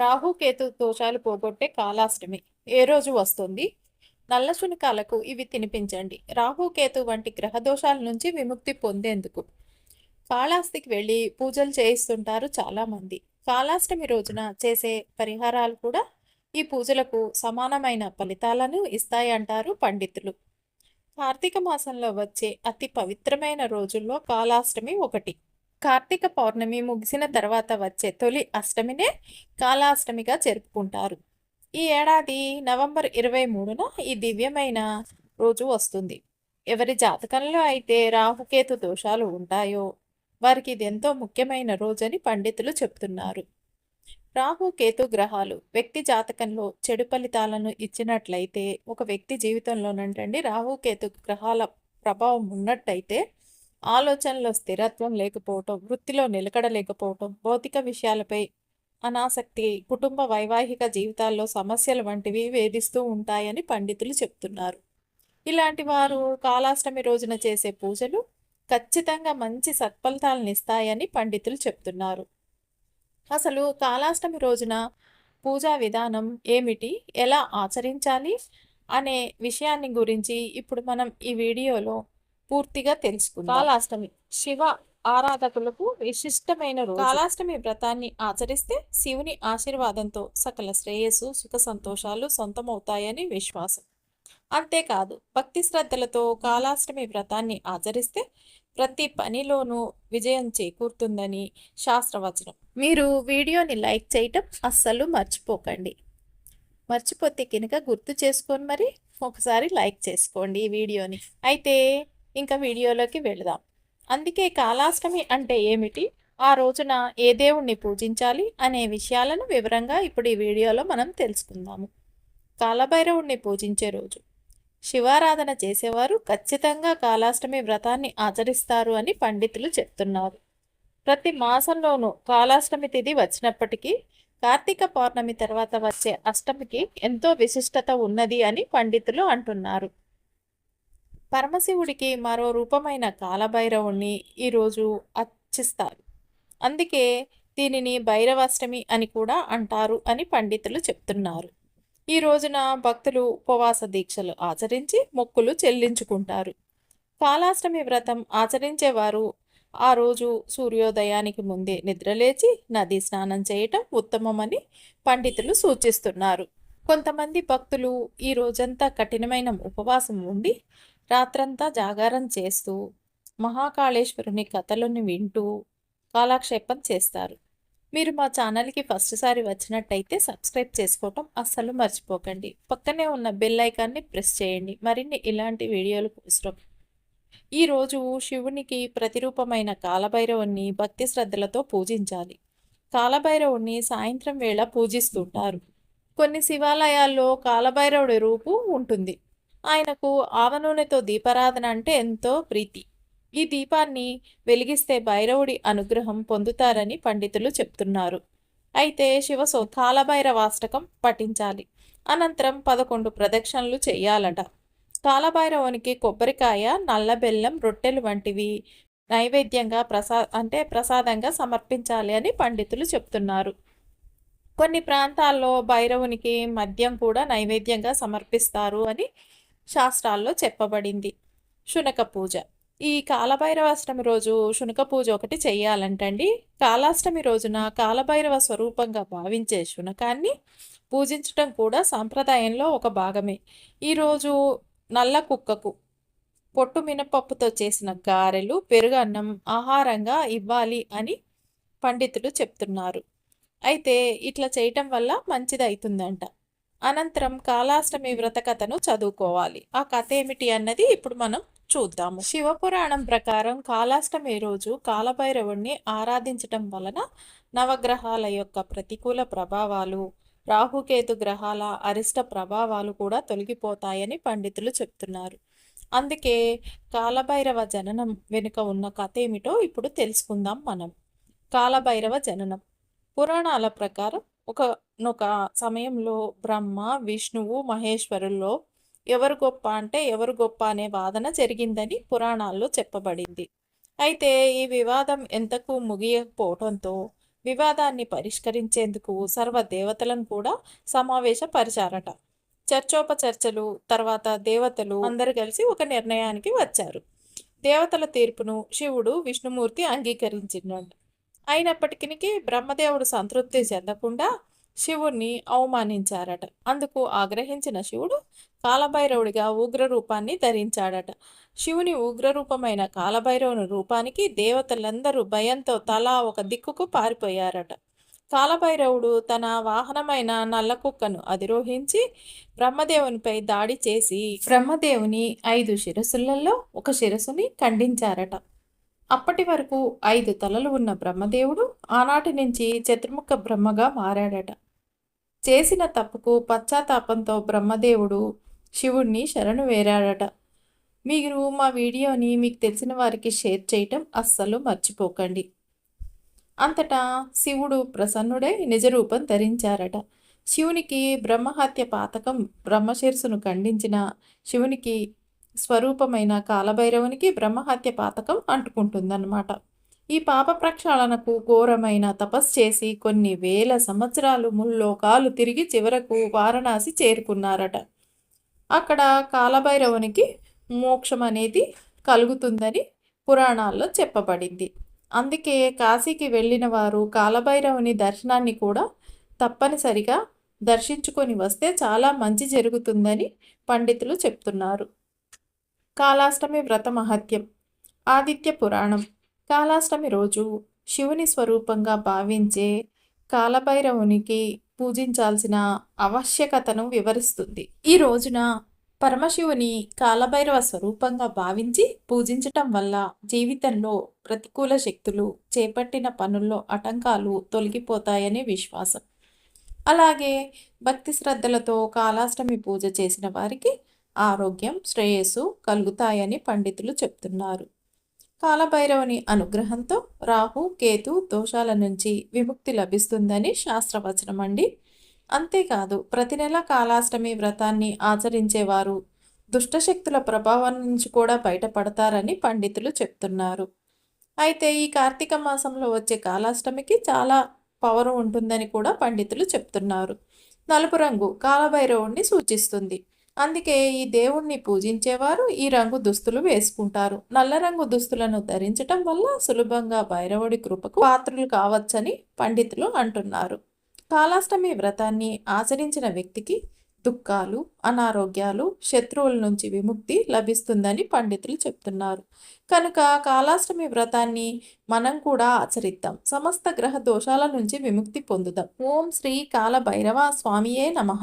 రాహుకేతు దోషాలు పోగొట్టే కాలాష్టమి. ఏ రోజు వస్తుంది? నల్ల శునకాలకు ఇవి తినిపించండి. రాహుకేతు వంటి గ్రహ దోషాల నుంచి విముక్తి పొందేందుకు. కాళాస్తికి వెళ్ళి పూజలు చేయిస్తుంటారు చాలామంది. కాళాష్టమి రోజున చేసే పరిహారాలు కూడా ఈ పూజలకు సమానమైన ఫలితాలను ఇస్తాయంటారు పండితులు. కార్తీక మాసంలో వచ్చే అతి పవిత్రమైన రోజుల్లో కాళాష్టమి ఒకటి. కార్తీక పౌర్ణమి ముగిసిన తర్వాత వచ్చే తొలి అష్టమినే కాలాష్టమిగా జరుపుకుంటారు. ఈ ఏడాది నవంబర్ ఇరవై మూడున ఈ దివ్యమైన రోజు వస్తుంది. ఎవరి జాతకంలో అయితే రాహుకేతు దోషాలు ఉంటాయో వారికి ఇది ఎంతో ముఖ్యమైన రోజని పండితులు చెప్తున్నారు. రాహుకేతు గ్రహాలు వ్యక్తి జాతకంలో చెడు ఫలితాలను ఇచ్చినట్లయితే ఒక వ్యక్తి జీవితంలోనంటండి రాహుకేతు గ్రహాల ప్రభావం ఉన్నట్టయితే ఆలోచనలో స్థిరత్వం లేకపోవటం వృత్తిలో నిలకడ లేకపోవటం భౌతిక విషయాలపై అనాసక్తి కుటుంబ వైవాహిక జీవితాల్లో సమస్యలు వంటివి వేధిస్తూ ఉంటాయని పండితులు చెప్తున్నారు. ఇలాంటి వారు కాలాష్టమి రోజున చేసే పూజలు ఖచ్చితంగా మంచి సత్ఫలితాలను ఇస్తాయని పండితులు చెప్తున్నారు. అసలు కాలాష్టమి రోజున పూజా విధానం ఏమిటి? ఎలా ఆచరించాలి? అనే విషయాన్ని గురించి ఇప్పుడు మనం ఈ వీడియోలో పూర్తిగా తెలుసుకుందాం. కాలాష్టమి శివ ఆరాధకులకు విశిష్టమైన రోజు. కాలాష్టమి వ్రతాన్ని ఆచరిస్తే శివుని ఆశీర్వాదంతో సకల శ్రేయస్సు సుఖ సంతోషాలు సొంతమవుతాయని విశ్వాసం. అంతేకాదు భక్తి శ్రద్ధలతో కాలాష్టమి వ్రతాన్ని ఆచరిస్తే ప్రతి పనిలోనూ విజయం చేకూరుతుందని శాస్త్రవచనం. మీరు వీడియోని లైక్ చేయటం అస్సలు మర్చిపోకండి. మర్చిపోతే కనుక గుర్తు చేసుకొని మరి ఒకసారి లైక్ చేసుకోండి ఈ వీడియోని. అయితే ఇంకా వీడియోలోకి వెళదాం. అందుకే కాలాష్టమి అంటే ఏమిటి? ఆ రోజున ఏ దేవుణ్ణి పూజించాలి అనే విషయాలను వివరంగా ఇప్పుడు ఈ వీడియోలో మనం తెలుసుకుందాము. కాలభైరవుణ్ణి పూజించే రోజు. శివారాధన చేసేవారు ఖచ్చితంగా కాలాష్టమి వ్రతాన్ని ఆచరిస్తారు అని పండితులు చెప్తున్నారు. ప్రతి మాసంలోనూ కాలాష్టమి తిథి వచ్చినప్పటికీ కార్తీక పౌర్ణమి తర్వాత వచ్చే అష్టమికి ఎంతో విశిష్టత ఉన్నది అని పండితులు అంటున్నారు. పరమశివుడికి మరో రూపమైన కాలభైరవుణ్ణి ఈరోజు అర్చిస్తారు. అందుకే దీనిని భైరవాష్టమి అని కూడా అంటారు అని పండితులు చెప్తున్నారు. ఈ రోజున భక్తులు ఉపవాస దీక్షలు ఆచరించి మొక్కులు చెల్లించుకుంటారు. కాలాష్టమి వ్రతం ఆచరించేవారు ఆ రోజు సూర్యోదయానికి ముందే నిద్రలేచి నది స్నానం చేయటం ఉత్తమమని పండితులు సూచిస్తున్నారు. కొంతమంది భక్తులు ఈ రోజంతా కఠినమైన ఉపవాసం ఉండి రాత్రంతా జాగారం చేస్తూ మహాకాళేశ్వరుని కథలను వింటూ కాలక్షేపం చేస్తారు. మీరు మా ఛానల్కి ఫస్ట్సారి వచ్చినట్టయితే సబ్స్క్రైబ్ చేసుకోవటం అస్సలు మర్చిపోకండి. పక్కనే ఉన్న బెల్ ఐకాన్ని ప్రెస్ చేయండి. మరిన్ని ఇలాంటి వీడియోలు కోసం ఈరోజు శివునికి ప్రతిరూపమైన కాలభైరవుణ్ణి భక్తి శ్రద్ధలతో పూజించాలి. కాలభైరవుణ్ణి సాయంత్రం వేళ పూజిస్తుంటారు. కొన్ని శివాలయాల్లో కాలభైరవుడి రూపు ఉంటుంది. ఆయనకు ఆవనూనెతో దీపారాధన అంటే ఎంతో ప్రీతి. ఈ దీపాన్ని వెలిగిస్తే భైరవుడి అనుగ్రహం పొందుతారని పండితులు చెప్తున్నారు. అయితే శివసో కాలభైరవాష్టకం పఠించాలి. అనంతరం పదకొండు ప్రదక్షిణలు చేయాలట. కాలభైరవునికి కొబ్బరికాయ నల్ల బెల్లం రొట్టెలు వంటివి నైవేద్యంగా ప్రసా అంటే ప్రసాదంగా సమర్పించాలి అని పండితులు చెప్తున్నారు. కొన్ని ప్రాంతాల్లో భైరవునికి మద్యం కూడా నైవేద్యంగా సమర్పిస్తారు అని శాస్త్రాల్లో చెప్పబడింది. శునక పూజ. ఈ కాలభైరవాష్టమి రోజు శునక పూజ ఒకటి చెయ్యాలంటండి కాలాష్టమి రోజున కాలభైరవ స్వరూపంగా భావించే శునకాన్ని పూజించటం కూడా సాంప్రదాయంలో ఒక భాగమే. ఈరోజు నల్ల కుక్కకు పొట్టు మినపప్పుతో చేసిన గారెలు పెరుగన్నం ఆహారంగా ఇవ్వాలి అని పండితులు చెప్తున్నారు. అయితే ఇట్లా చేయటం వల్ల మంచిది అవుతుందంట అనంతరం కాలాష్టమి వ్రత కథను చదువుకోవాలి. ఆ కథ ఏమిటి అన్నది ఇప్పుడు మనం చూద్దాము. శివపురాణం ప్రకారం కాలాష్టమి రోజు కాలభైరవుణ్ణి ఆరాధించటం వలన నవగ్రహాల యొక్క ప్రతికూల ప్రభావాలు రాహుకేతు గ్రహాల అరిష్ట ప్రభావాలు కూడా తొలగిపోతాయని పండితులు చెప్తున్నారు. అందుకే కాలభైరవ జననం వెనుక ఉన్న కథ ఏమిటో ఇప్పుడు తెలుసుకుందాం మనం. కాలభైరవ జననం. పురాణాల ప్రకారం ఒకనొక సమయంలో బ్రహ్మ విష్ణువు మహేశ్వరుల్లో ఎవరు గొప్ప అంటే ఎవరు గొప్ప అనే వాదన జరిగిందని పురాణాల్లో చెప్పబడింది. అయితే ఈ వివాదం ఎంతకు ముగియకపోవడంతో వివాదాన్ని పరిష్కరించేందుకు సర్వ దేవతలను కూడా సమావేశపరిచారట. చర్చోపచర్చలు తర్వాత దేవతలు అందరు కలిసి ఒక నిర్ణయానికి వచ్చారు. దేవతల తీర్పును శివుడు విష్ణుమూర్తి అంగీకరించినాడు. అయినప్పటికీ బ్రహ్మదేవుడు సంతృప్తి చెందకుండా శివుణ్ణి అవమానించారట. అందుకు ఆగ్రహించిన శివుడు కాలభైరవుడిగా ఉగ్ర రూపాన్ని ధరించాడట. శివుని ఉగ్రరూపమైన కాలభైరవుని రూపానికి దేవతలందరూ భయంతో తలా ఒక దిక్కుకు పారిపోయారట. కాలభైరవుడు తన వాహనమైన నల్ల కుక్కను అధిరోహించి బ్రహ్మదేవునిపై దాడి చేసి బ్రహ్మదేవుని ఐదు శిరస్సులలో ఒక శిరస్సుని ఖండించారట. అప్పటి వరకు ఐదు తలలు ఉన్న బ్రహ్మదేవుడు ఆనాటి నుంచి చతుర్ముఖ బ్రహ్మగా మారాడట. చేసిన తప్పుకు పశ్చాత్తాపంతో బ్రహ్మదేవుడు శివుణ్ణి శరణు వేరాడట. మీరు మా వీడియోని మీకు తెలిసిన వారికి షేర్ చేయటం అస్సలు మర్చిపోకండి. అంతటా శివుడు ప్రసన్నుడై నిజరూపం ధరించారట. శివునికి బ్రహ్మహత్య పాతకం బ్రహ్మశిరసును ఖండించిన శివునికి స్వరూపమైన కాలభైరవునికి బ్రహ్మహత్య పాతకం అంటుకుంటుందన్నమాట. ఈ పాప ప్రక్షాళనకు ఘోరమైన తపస్సు చేసి కొన్ని వేల సంవత్సరాలు ముల్లోకాలు తిరిగి చివరకు వారణాసి చేరుకున్నారట. అక్కడ కాలభైరవునికి మోక్షం అనేది కలుగుతుందని పురాణాల్లో చెప్పబడింది. అందుకే కాశీకి వెళ్ళిన వారు కాలభైరవుని దర్శనాన్ని కూడా తప్పనిసరిగా దర్శించుకొని వస్తే చాలా మంచి జరుగుతుందని పండితులు చెప్తున్నారు. కాళాష్టమి వ్రత మహత్యం. ఆదిత్య పురాణం. కాళాష్టమి రోజు శివుని స్వరూపంగా భావించే కాలభైరవునికి పూజించాల్సిన ఆవశ్యకతను వివరిస్తుంది. ఈ రోజున పరమశివుని కాలభైరవ స్వరూపంగా భావించి పూజించటం వల్ల జీవితంలో ప్రతికూల శక్తులు చేపట్టిన పనుల్లో ఆటంకాలు తొలగిపోతాయని విశ్వాసం. అలాగే భక్తి శ్రద్ధలతో కాలాష్టమి పూజ చేసిన వారికి ఆరోగ్యం శ్రేయస్సు కలుగుతాయని పండితులు చెప్తున్నారు. కాలభైరవుని అనుగ్రహంతో రాహు కేతు దోషాల నుంచి విముక్తి లభిస్తుందని శాస్త్రవచనం అండి. అంతేకాదు ప్రతి నెల కాలాష్టమి వ్రతాన్ని ఆచరించేవారు దుష్టశక్తుల ప్రభావం నుంచి కూడా బయటపడతారని పండితులు చెప్తున్నారు. అయితే ఈ కార్తీక మాసంలో వచ్చే కాలాష్టమికి చాలా పవర్ ఉంటుందని కూడా పండితులు చెప్తున్నారు. నలుపు రంగు కాలభైరవుణ్ణి సూచిస్తుంది. అందుకే ఈ దేవుణ్ణి పూజించేవారు ఈ రంగు దుస్తులు వేసుకుంటారు. నల్ల రంగు దుస్తులను ధరించటం వల్ల సులభంగా భైరవుడి కృపకు పాత్రులు కావచ్చని పండితులు అంటున్నారు. కాలాష్టమి వ్రతాన్ని ఆచరించిన వ్యక్తికి దుఃఖాలు అనారోగ్యాలు శత్రువుల నుంచి విముక్తి లభిస్తుందని పండితులు చెప్తున్నారు. కనుక కాలాష్టమి వ్రతాన్ని మనం కూడా ఆచరిద్దాం. సమస్త గ్రహ దోషాల నుంచి విముక్తి పొందుదాం. ఓం శ్రీ కాల భైరవ స్వామియే నమః.